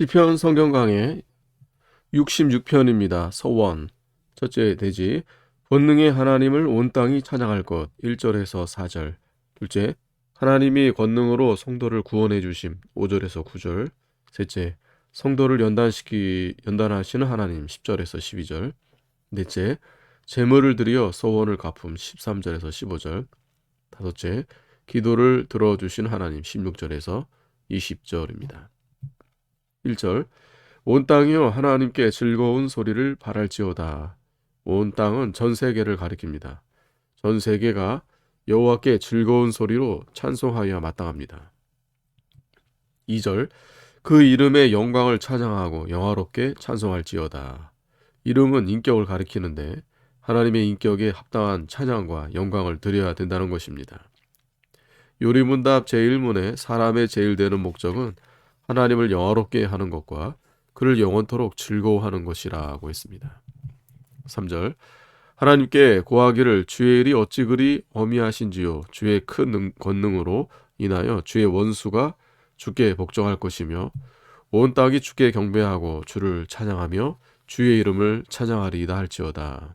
시편 성경 강의 66편입니다. 서원 첫째 대지. 권능의 하나님을 온 땅이 찬양할 것. 1절에서 4절. 둘째 하나님이 권능으로 성도를 구원해 주심. 5절에서 9절. 셋째 성도를 연단시키 연단하시는 하나님. 10절에서 12절. 넷째 재물을 드려 서원을 갚음. 13절에서 15절. 다섯째 기도를 들어주신 하나님. 16절에서 20절입니다. 1절 온 땅이여 하나님께 즐거운 소리를 바랄지어다. 온 땅은 전 세계를 가리킵니다. 전 세계가 여호와께 즐거운 소리로 찬송하여야 마땅합니다. 2절 그 이름의 영광을 찬양하고 영화롭게 찬송할지어다. 이름은 인격을 가리키는데 하나님의 인격에 합당한 찬양과 영광을 드려야 된다는 것입니다. 요리문답 제1문의 사람의 제일 되는 목적은 하나님을 영화롭게 하는 것과 그를 영원토록 즐거워하는 것이라고 했습니다. 3절 하나님께 고하기를 주의 일이 어찌 그리 어미하신지요 주의 큰 능, 권능으로 인하여 주의 원수가 주께 복종할 것이며 온 땅이 주께 경배하고 주를 찬양하며 주의 이름을 찬양하리이다 할지어다.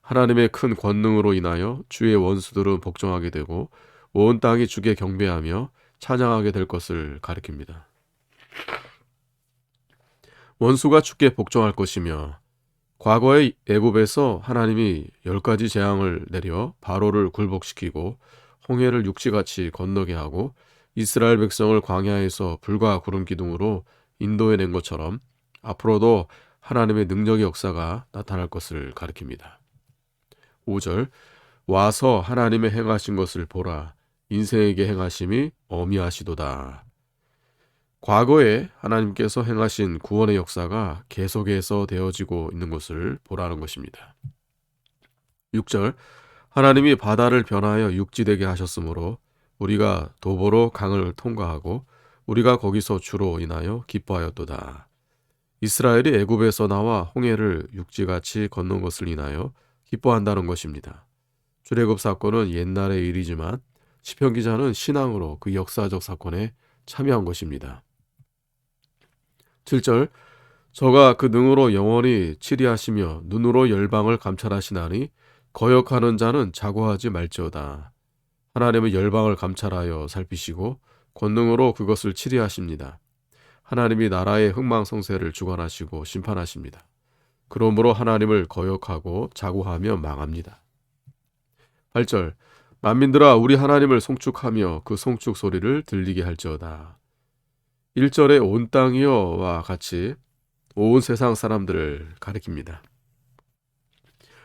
하나님의 큰 권능으로 인하여 주의 원수들은 복종하게 되고 온 땅이 주께 경배하며 찬양하게 될 것을 가리킵니다. 원수가 주께 복종할 것이며 과거의 애굽에서 하나님이 열 가지 재앙을 내려 바로를 굴복시키고 홍해를 육지같이 건너게 하고 이스라엘 백성을 광야에서 불과 구름 기둥으로 인도해 낸 것처럼 앞으로도 하나님의 능력의 역사가 나타날 것을 가리킵니다. 5절 와서 하나님의 행하신 것을 보라 인생에게 행하심이 어미하시도다. 과거에 하나님께서 행하신 구원의 역사가 계속해서 되어지고 있는 것을 보라는 것입니다. 6절 하나님이 바다를 변하여 육지되게 하셨으므로 우리가 도보로 강을 통과하고 우리가 거기서 주로 인하여 기뻐하였도다. 이스라엘이 애굽에서 나와 홍해를 육지같이 건넌 것을 인하여 기뻐한다는 것입니다. 출애굽 사건은 옛날의 일이지만 시편 기자는 신앙으로 그 역사적 사건에 참여한 것입니다. 7절 저가 그 능으로 영원히 치리하시며 눈으로 열방을 감찰하시나니 거역하는 자는 자고하지 말지어다. 하나님은 열방을 감찰하여 살피시고 권능으로 그것을 치리하십니다. 하나님이 나라의 흥망성쇠를 주관하시고 심판하십니다. 그러므로 하나님을 거역하고 자고하며 망합니다. 8절 만민들아 우리 하나님을 송축하며 그 송축 소리를 들리게 할지어다. 1절에 온 땅이여와 같이 온 세상 사람들을 가리킵니다.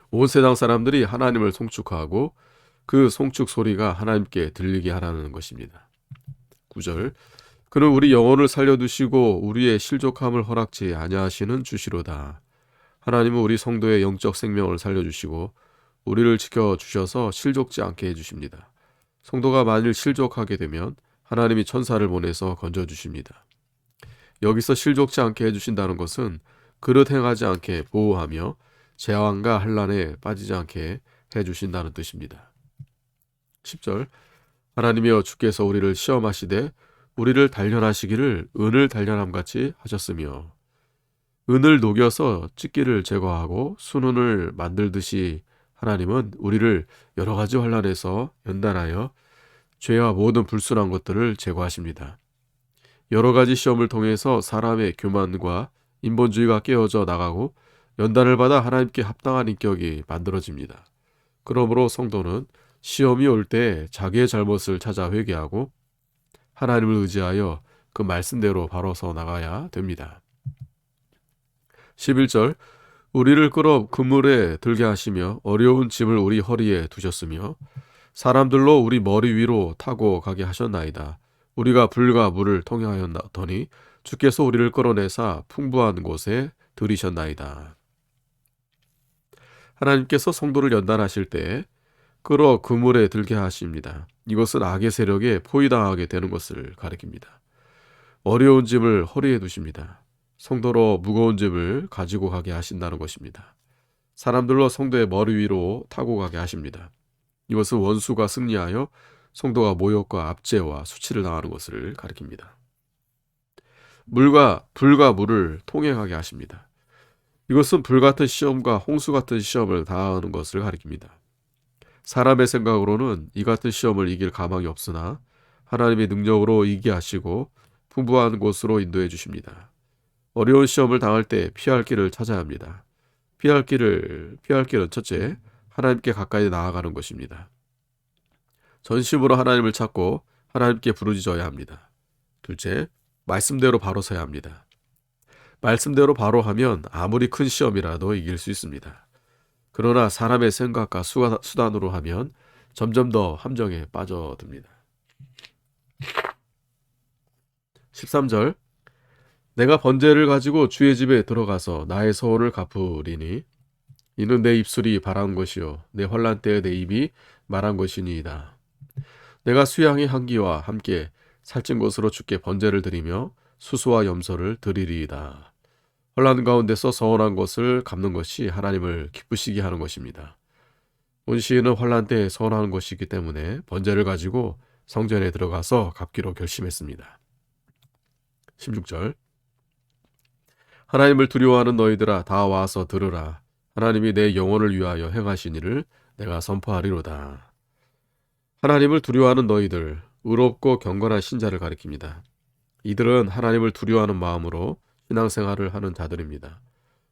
온 세상 사람들이 하나님을 송축하고 그 송축 소리가 하나님께 들리게 하라는 것입니다. 9절 그는 우리 영혼을 살려두시고 우리의 실족함을 허락지 아니하시는 주시로다. 하나님은 우리 성도의 영적 생명을 살려주시고 우리를 지켜주셔서 실족지 않게 해주십니다. 성도가 만일 실족하게 되면 하나님이 천사를 보내서 건져주십니다. 여기서 실족지 않게 해주신다는 것은 그릇 행하지 않게 보호하며 재앙과 환란에 빠지지 않게 해주신다는 뜻입니다. 10절 하나님이여 주께서 우리를 시험하시되 우리를 단련하시기를 은을 단련함 같이 하셨으며 은을 녹여서 찢기를 제거하고 순은을 만들듯이 하나님은 우리를 여러 가지 환란에서 연단하여 죄와 모든 불순한 것들을 제거하십니다. 여러 가지 시험을 통해서 사람의 교만과 인본주의가 깨어져 나가고 연단을 받아 하나님께 합당한 인격이 만들어집니다. 그러므로 성도는 시험이 올 때 자기의 잘못을 찾아 회개하고 하나님을 의지하여 그 말씀대로 바로 서 나가야 됩니다. 11절 우리를 끌어 그물에 들게 하시며 어려운 짐을 우리 허리에 두셨으며 사람들로 우리 머리 위로 타고 가게 하셨나이다. 우리가 불과 물을 통행하였더니 주께서 우리를 끌어내사 풍부한 곳에 들이셨나이다. 하나님께서 성도를 연단하실 때 끌어 그물에 들게 하십니다. 이것은 악의 세력에 포위당하게 되는 것을 가리킵니다. 어려운 짐을 허리에 두십니다. 성도로 무거운 짐을 가지고 가게 하신다는 것입니다. 사람들로 성도의 머리 위로 타고 가게 하십니다. 이것은 원수가 승리하여 성도가 모욕과 압제와 수치를 당하는 것을 가리킵니다. 물과 불과 물을 통행하게 하십니다. 이것은 불 같은 시험과 홍수 같은 시험을 당하는 것을 가리킵니다. 사람의 생각으로는 이 같은 시험을 이길 가망이 없으나 하나님의 능력으로 이기게 하시고 풍부한 곳으로 인도해 주십니다. 어려운 시험을 당할 때 피할 길을 찾아야 합니다. 피할 길을 피할 길은 첫째 하나님께 가까이 나아가는 것입니다. 전심으로 하나님을 찾고 하나님께 부르짖어야 합니다. 둘째, 말씀대로 바로 서야 합니다. 말씀대로 바로 하면 아무리 큰 시험이라도 이길 수 있습니다. 그러나 사람의 생각과 수단으로 하면 점점 더 함정에 빠져듭니다. 13절 내가 번제를 가지고 주의 집에 들어가서 나의 서원을 갚으리니 이는 내 입술이 바란 것이요 내 환란 때에 내 입이 말한 것이니이다. 내가 수양의 향기와 함께 살찐 것으로 주께 번제를 드리며 수수와 염소를 드리리이다. 혼란 가운데서 서운한 것을 갚는 것이 하나님을 기쁘시게 하는 것입니다. 온 시인은 환란 때에 서운하는 것이기 때문에 번제를 가지고 성전에 들어가서 갚기로 결심했습니다. 16절 하나님을 두려워하는 너희들아 다 와서 들으라 하나님이 내 영혼을 위하여 행하신 일을 내가 선포하리로다. 하나님을 두려워하는 너희들 의롭고 경건한 신자를 가리킵니다. 이들은 하나님을 두려워하는 마음으로 신앙생활을 하는 자들입니다.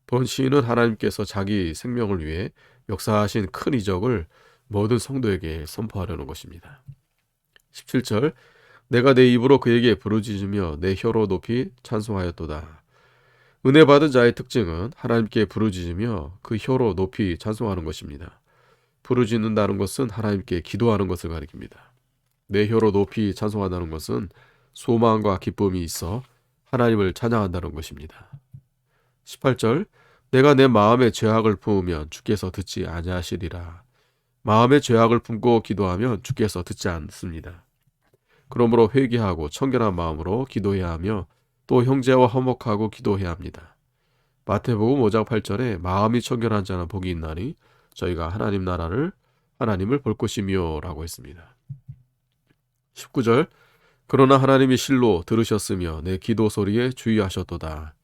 본 시인은 하나님께서 자기 생명을 위해 역사하신 큰 이적을 모든 성도에게 선포하려는 것입니다. 17절 내가 내 입으로 그에게 부르짖으며 내 혀로 높이 찬송하였도다. 은혜 받은 자의 특징은 하나님께 부르짖으며 그 혀로 높이 찬송하는 것입니다. 부르짖는다는 것은 하나님께 기도하는 것을 가리킵니다. 내 혀로 높이 찬송한다는 것은 소망과 기쁨이 있어 하나님을 찬양한다는 것입니다. 18절 내가 내 마음에 죄악을 품으면 주께서 듣지 아니하시리라. 마음에 죄악을 품고 기도하면 주께서 듣지 않습니다. 그러므로 회개하고 청결한 마음으로 기도해야 하며 또 형제와 화목하고 기도해야 합니다. 마태복음 5장 8절에 마음이 청결한 자는 복이 있나니 저희가 하나님 나라를 하나님을 볼 것이며라고 했습니다. 19절 그러나 하나님이 실로 들으셨으며 내 기도 소리에 주의하셨도다.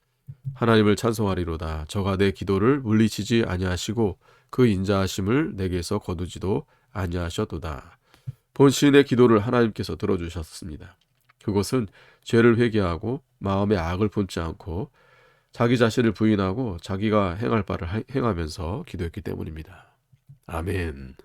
하나님을 찬송하리로다. 저가 내 기도를 물리치지 아니하시고 그 인자하심을 내게서 거두지도 아니하셨도다. 본시인의 기도를 하나님께서 들어주셨습니다. 그것은 죄를 회개하고 마음에 악을 품지 않고 자기 자신을 부인하고 자기가 행할 바를 행하면서 기도했기 때문입니다. 아멘.